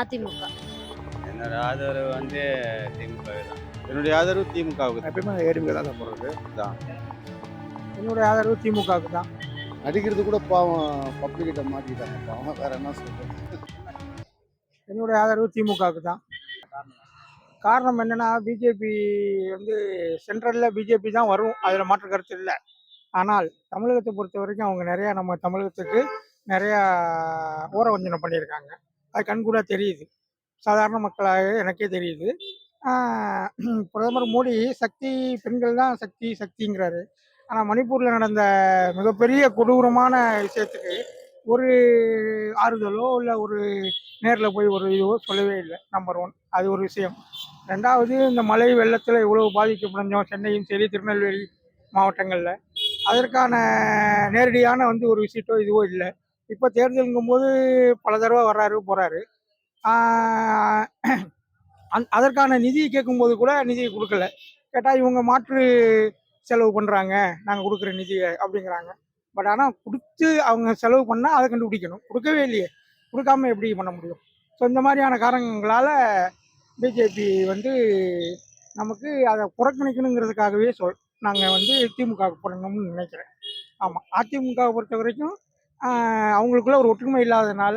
அதிமுக. என்னோட ஆதரவு வந்து திமுக தான். என்னுடைய ஆதரவு திமுகவுக்கு எப்பயுமே ஏடிஎம்கே தான் போடுறது தான். என்னுடைய ஆதரவு திமுகவுக்கு தான். நடிக்கிறது கூட பாவம் பப்ளிக்கிட்ட மாட்டிக்கிட்டாங்க. பாவம் வேற என்ன சொல்றது? என்னுடைய ஆதரவு திமுகவுக்கு தான். காரணம் என்னன்னா பிஜேபி வந்து சென்ட்ரலில் பிஜேபி தான் வரும். அதில் மாற்று கருத்து இல்லை. ஆனால் தமிழகத்தை பொறுத்த வரைக்கும் அவங்க நிறையா நம்ம தமிழகத்துக்கு நிறையா ஊரவஞ்சனம் பண்ணியிருக்காங்க. அது கண்கூட தெரியுது. சாதாரண மக்களாக எனக்கே தெரியுது. பிரதமர் மோடி சக்தி பெண்கள் தான் சக்தி சக்திங்கிறாரு. ஆனால் மணிப்பூரில் நடந்த மிகப்பெரிய கொடூரமான விஷயத்துக்கு ஒரு ஆறுதலோ இல்லை ஒரு நேரில் போய் ஒரு இதுவோ சொல்லவே இல்லை நம்பர் ஒன் அது ஒரு விஷயம். ரெண்டாவது இந்த மழை வெள்ளத்தில் இவ்வளவு பாதிக்கப்படைஞ்சோம் சென்னையும் சரி திருநெல்வேலி மாவட்டங்களில். அதற்கான நேரடியான வந்து ஒரு விசிட்டோ இதுவோ இல்லை. இப்போ தேர்தலுங்கும்போது பல தடவை வர்றாரு போகிறாரு அந் அதற்கான நிதி கேட்கும்போது கூட நிதி கொடுக்கல. கேட்டால் இவங்க மாற்று செலவு பண்ணுறாங்க நாங்கள் கொடுக்குற நிதியை அப்படிங்கிறாங்க. பட் ஆனால் கொடுத்து அவங்க செலவு பண்ணால் அதை கண்டுபிடிக்கணும். கொடுக்கவே இல்லையே. கொடுக்காம எப்படி பண்ண முடியும்? ஸோ இந்த மாதிரியான காரணங்களால் பிஜேபி வந்து நமக்கு அதை புறக்கணிக்கணுங்கிறதுக்காகவே சொல் நாங்கள் வந்து திமுக பண்ணணும்னு நினைக்கிறேன். ஆமாம் அதிமுகவை பொறுத்த வரைக்கும் அவங்களுக்குள்ள ஒரு ஒற்றுமை இல்லாதனால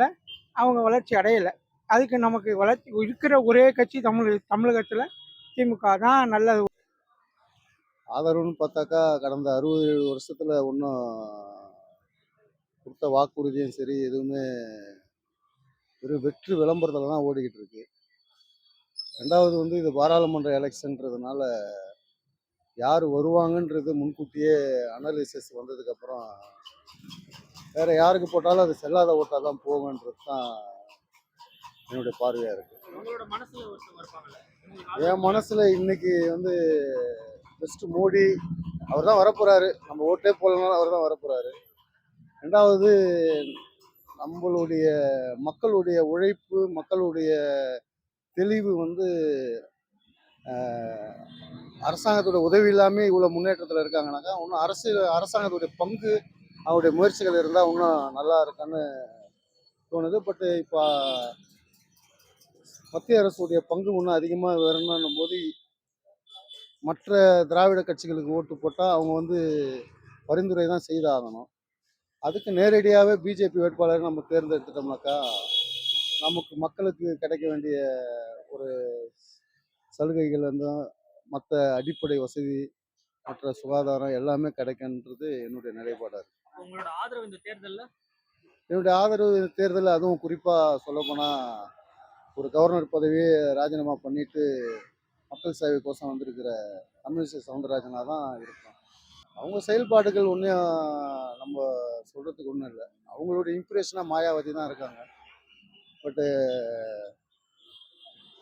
அவங்க வளர்ச்சி அடையலை. அதுக்கு நமக்கு வளர்ச்சி இருக்கிற ஒரே கட்சி தமிழ் தமிழகத்தில் திமுக தான் நல்லது. ஆதரவுன்னு பார்த்தாக்கா கடந்த அறுபது ஏழு வருஷத்தில் ஒன்றும் கொடுத்த வாக்குறுதியும் சரி எதுவுமே வெறும் வெற்று விளம்பரத்தில் தான் ஓடிக்கிட்டு இருக்கு. ரெண்டாவது வந்து இது பாராளுமன்ற எலெக்ஷன்றதுனால யார் வருவாங்கன்றது முன்கூட்டியே அனாலிசிஸ் வந்ததுக்கப்புறம் வேற யாருக்கு போட்டாலும் அது செல்லாத ஓட்டாக தான் போகுன்றது தான் என்னுடைய பார்வையாக இருக்கு. உங்களோட மனசுல ஒருத்தவங்க இருப்பாங்கல்ல? என் மனசுல இன்னைக்கு வந்து பெஸ்ட் மோடி அவர் தான் வரப்போறாரு. நம்ம ஓட்டே போடலனாலும் அவர் தான் வரப்போறாரு. ரெண்டாவது நம்மளுடைய மக்களுடைய உழைப்பு மக்களுடைய தெளிவு வந்து அரசாங்கத்தோட உதவி இல்லாமல் இவ்வளோ முன்னேற்றத்தில் இருக்காங்கனாக்கா இன்னும் அரசு அரசாங்கத்துடைய பங்கு அவருடைய முயற்சிகள் இருந்தால் இன்னும் நல்லா இருக்கான்னு தோணுது. பட்டு இப்போ மத்திய அரசுடைய பங்கு இன்னும் அதிகமாக வரணும் போது மற்ற திராவிட கட்சிகளுக்கு ஓட்டு போட்டால் அவங்க வந்து பரிந்துரை தான் செய்தாகணும். அதுக்கு நேரடியாகவே பிஜேபி வேட்பாளரை நம்ம தேர்ந்தெடுத்துட்டோம்னாக்கா நமக்கு மக்களுக்கு கிடைக்க வேண்டிய ஒரு சலுகைகள் வந்து மற்ற அடிப்படை வசதி மற்ற சுகாதாரம் எல்லாமே கிடைக்குன்றது என்னுடைய நிலைப்பாடாக இருக்குது உங்களோட ஆதரவு இந்த தேர்தலில்? என்னுடைய ஆதரவு தேர்தலில் அதுவும் குறிப்பாக சொல்லப்போனால் ஒரு கவர்னர் பதவியை ராஜினாமா பண்ணிட்டு மக்கள் சேவைக்கோசம் வந்திருக்கிற தமிழிசை சவுந்தரராஜனாக தான் இருக்கும் அவங்க செயல்பாடுகள் ஒன்றும் நம்ம சொல்கிறதுக்கு ஒன்றும் இல்லை. அவங்களோட இம்ப்ரெஷனாக மாயாவதி தான் இருக்காங்க. பட்டு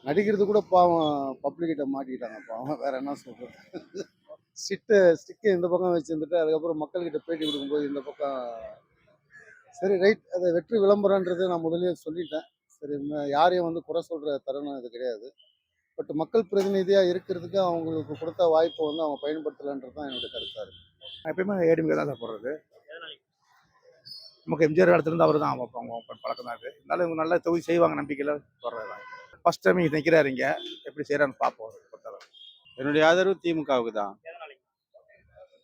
நடிக்கிறது கூட பாவம் பப்ளிக்கிட்ட மாட்டிக்கிட்டாங்க. பாவம் வேற என்ன சொல்கிறது ஸ்டிட்டு ஸ்டிக்கு இந்த பக்கம் வச்சுருந்துட்டு அதுக்கப்புறம் மக்கள்கிட்ட பேட்டி கொடுக்கும்போது இந்த பக்கம் சரி ரைட் அதை வெற்றி விளம்பரன்றது நான் முதல்லயே சொல்லிட்டேன். சரி யாரையும் வந்து குறை சொல்கிற தருணம் இது கிடையாது. பட் மக்கள் பிரதிநிதியாக இருக்கிறதுக்கு அவங்களுக்கு கொடுத்த வாய்ப்பை வந்து அவங்க பயன்படுத்தலைன்றது தான் என்னுடைய கருத்தாக இருக்குது எப்பயுமே ஏடிஎம்கே தான் போடுறது. நமக்கு எம்ஜிஆர் காலத்துலேருந்து அவர் தான் அவங்க அவங்க பழக்கம் தான் இது இருந்தாலும் இவங்க நல்லா தொகுதி செய்வாங்க நம்பிக்கையில் வர்றது தான். ஃபர்ஸ்ட் டைம் நிற்கிறாரு இங்கே. எப்படி செய்கிறான்னு பார்ப்போம் பொறுத்தளவு. என்னுடைய ஆதரவு திமுகவுக்கு தான்.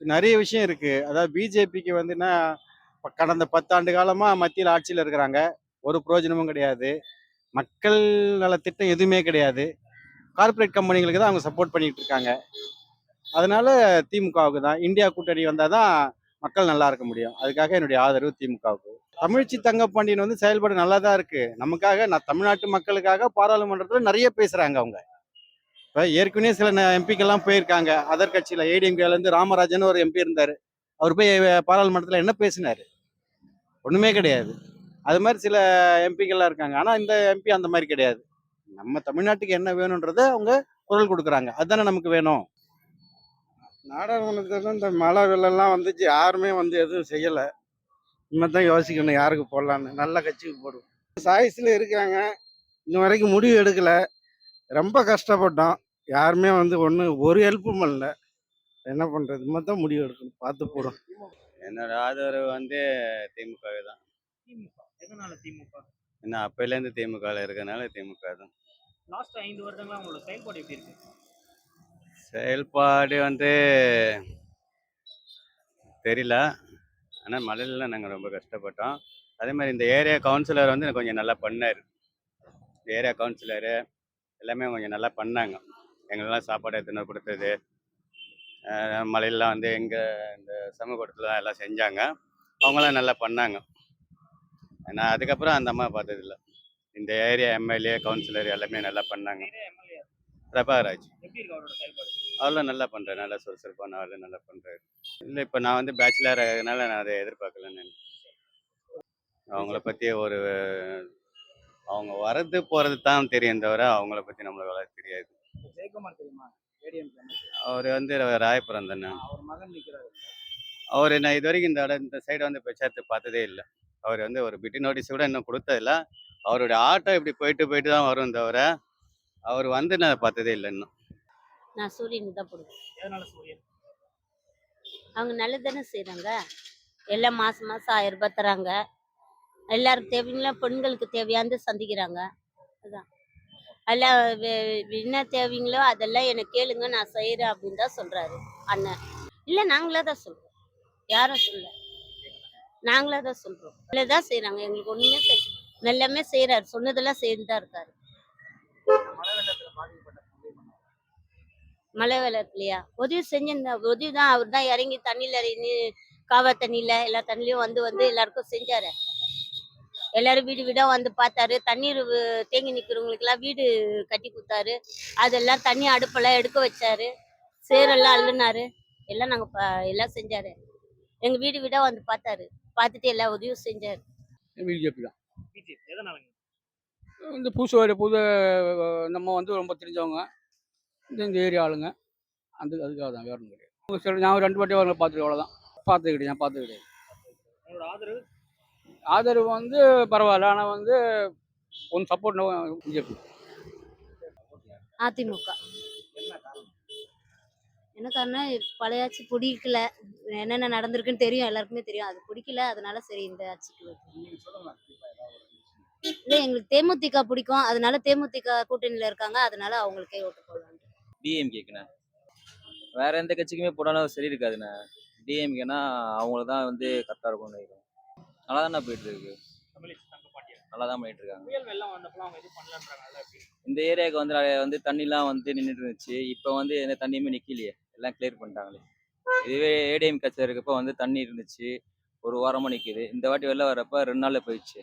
நிறைய விஷயம் இருக்கு. அதாவது பிஜேபிக்கு வந்துன்னா கடந்த பத்தாண்டு காலமா மத்தியில் ஆட்சியில் இருக்கிறாங்க. ஒரு பிரயோஜனமும் கிடையாது. மக்கள் நல திட்டம் எதுவுமே கிடையாது. கார்ப்பரேட் கம்பெனிகளுக்கு தான் அவங்க சப்போர்ட் பண்ணிட்டு இருக்காங்க. அதனால திமுகவுக்கு தான். இந்தியா கூட்டணி வந்தால் தான் மக்கள் நல்லா இருக்க முடியும். அதுக்காக என்னுடைய ஆதரவு திமுகவுக்கு. தமிழ்ச்சி தங்கப்பாண்டியன் வந்து செயல்பாடு நல்லா தான் இருக்கு. நமக்காக நான் தமிழ்நாட்டு மக்களுக்காக பாராளுமன்றத்தில் நிறைய பேசுறாங்க அவங்க. இப்போ ஏற்கனவே சில எம்பிக்கெல்லாம் போயிருக்காங்க. அதர் கட்சியில் ஏடிஎம்கேலேருந்து ராமராஜன் ஒரு எம்பி இருந்தார். அவர் போய் பாராளுமன்றத்தில் என்ன பேசினார்? ஒன்றுமே கிடையாது. அது மாதிரி சில எம்பிக்கள்லாம் இருக்காங்க. ஆனால் இந்த எம்பி அந்த மாதிரி கிடையாது. நம்ம தமிழ்நாட்டுக்கு என்ன வேணுன்றதை அவங்க குரல் கொடுக்குறாங்க. அதுதானே நமக்கு வேணும். நாடாளுமன்றத்தில் இந்த மழை வெள்ளம்லாம் வந்துச்சு. யாருமே வந்து எதுவும் செய்யலை. இன்னும் தான் யோசிக்கணும் யாருக்கு போடலான்னு நல்ல கட்சிக்கு போடுவோம். சாய்ஸில் இருக்காங்க. இன்ன வரைக்கும் முடிவு எடுக்கலை. ரொம்ப கஷ்டப்பட்டோம். யாருமே வந்து ஒன்று ஒரு ஹெல்ப்பும் பண்ணல என்ன பண்ணுறது தான் முடிவு எடுக்கணும். பார்த்து போடும் என்னோட ஆதரவு வந்து திமுக தான். திமுக. எதனால திமுக? இன்னும் அப்போலேருந்து திமுகவில் இருக்கனால திமுக தான். லாஸ்ட் ஐந்து வருடங்களா உங்களோட செயல்பாடு எப்படி இருக்கு? செயல்பாடு வந்து தெரியல. ஆனால் மழையில நாங்கள் ரொம்ப கஷ்டப்பட்டோம். அதே மாதிரி இந்த ஏரியா கவுன்சிலர் வந்து கொஞ்சம் நல்லா பண்ணார். இந்த ஏரியா கவுன்சிலரு எல்லாமே கொஞ்சம் நல்லா பண்ணாங்க. எங்களுக்கெல்லாம் சாப்பாடு எடுத்துன்னு கொடுத்தது? மழையிலாம் வந்து எங்கள் இந்த சமூகத்தில் எல்லாம் செஞ்சாங்க. அவங்களாம் நல்லா பண்ணாங்க. நான் அதுக்கப்புறம் அந்த அம்மா பார்த்ததில்ல. இந்த ஏரியா எம்எல்ஏ கவுன்சிலர் எல்லாமே நல்லா பண்ணாங்க. பிரபாகராஜ். அவரெல்லாம் நல்லா பண்ணுறாரு நல்லா சுறுசுறுப்பான ஆள் நல்லா பண்ணுறாரு இல்லை இப்போ நான் வந்து பேச்சுலர் ஆகிறதுனால நான் அதை எதிர்பார்க்கல நான் அவங்கள பற்றி ஒரு வர்றது போகிறது தான் தெரியும் தவிர அவங்கள பற்றி நம்மளுக்கு அவ்வளோ தெரியாது. ஜெயக்குமார் தெரியுமா? ஏடிஎம் அவர் வந்து ராயபுரம் தானே. அவர் மகன் நிக்கிறாரு. அவர் நான் இது வரைக்கும் இந்த இடம் இந்த சைடு வந்து பிரச்சாரத்தை பார்த்ததே இல்லை. அவர் வந்து ஒரு பிட்டி நோட்டீஸ் கூட இன்னும் கொடுத்ததில்ல. அவருடைய ஆட்டோ இப்படி போயிட்டு போயிட்டு தான் வரும் தவிர அவர் வந்து நான் பார்த்ததே இல்லை இன்னும். நான் சூரியனுக்கு தான் போடுவேன். சூரியன்? அவங்க நல்லது தானே செய்கிறாங்க எல்லாம் மாதம் மாதம் ஆயிரம் ரூபாய் தராங்க. எல்லாருக்கும் தேவைங்களா பெண்களுக்கு தேவையானது சந்திக்கிறாங்க. அதான். எல்லாம் என்ன தேவைங்களோ அதெல்லாம் எனக்கு கேளுங்க நான் செய்கிறேன் அப்படின்னு தான் சொல்கிறாரு அண்ணன். இல்லை நாங்களே தான் சொல்கிறோம் யாரும் சொல்ல நாங்களே தான் சொல்கிறோம் இல்லை தான் செய்கிறாங்க எங்களுக்கு ஒன்றுமே செய் எல்லாமே செய்கிறாரு சொன்னதெல்லாம் சேர்ந்து தான் இருக்காரு. மழை உதவி மழை வெள்ளத்துலையா? உதவி செஞ்சிருந்தா உதவி தான் அவர் தான் இறங்கி தண்ணியில் இறங்கி காவா தண்ணியில் எல்லா தண்ணிலையும் வந்து வந்து எல்லாருக்கும் செஞ்சாரு. எல்லாரும் வீடு வீடா வந்து பார்த்தாரு. தண்ணீர் தேங்கி நிற்கிறவங்களுக்கெல்லாம் வீடு கட்டி கொடுத்தாரு. அதெல்லாம் தண்ணி அடுப்பெல்லாம் எடுக்க வச்சாரு. சேரெல்லாம் அள்ளுனாரு. எல்லாம் நாங்கள் பா எல்லாம் செஞ்சாரு. எங்கள் வீடு வீடா வந்து பார்த்தாரு. பார்த்துட்டு எல்லா உதவியும் செஞ்சாரு. பிஜேபி தான். இந்த புதுசு புது நம்ம வந்து ரொம்ப தெரிஞ்சவங்க. இந்த ஏரியா ஆளுங்க. அந்த அதுக்காக தான் வேற கிடையாது. நான் ஒரு ரெண்டு வாட்டி அவங்களை பார்த்துருக்கேன். அவ்வளோதான் பார்த்தது கிடையாது நான் உங்களோட ஆதரவு வந்து பரவாயில்ல. ஆனால் வந்து ஒன்று சப்போர்ட் பிஜேபி அதிமுக என்ன காரணம் என்ன காரணம் பழைய ஆட்சி பிடிக்கல. என்னென்ன நடந்திருக்குன்னு தெரியும். எல்லாருக்குமே தெரியும். அது பிடிக்கல. அதனால சரி இந்த ஆட்சிக்கு. இல்லை எங்களுக்கு தேமுதிக பிடிக்கும். அதனால தேமுதிக கூட்டணியில் இருக்காங்க. அதனால அவங்களுக்கே ஓட்டு போடலாம் டிஎம்கேக்குண்ணே. வேற எந்த கட்சிக்குமே போட்டாலும் சரி இருக்காதுண்ணே. டிஎம்கேனா அவங்களுக்கு தான் வந்து கரெக்டாக இருக்கும்னு நினைக்கிறேன். நல்லா தானே போயிட்டு இருக்கு நல்லா தான் பண்ணிட்டு இருக்காங்க இந்த ஏரியாவுக்கு வந்து வந்து தண்ணிலாம் வந்து நின்றுட்டு இருந்துச்சு. இப்போ வந்து எந்த தண்ணியுமே நிற்கலையே எல்லாம் கிளியர் பண்ணிட்டாங்களே. இதுவே ஏடிஎம் கட்சி இருக்கப்போ வந்து தண்ணி இருந்துச்சு. ஒரு வாரமாக நிற்கிது இந்த வாட்டி வெளில வரப்ப ரெண்டு நாளில் போயிடுச்சு.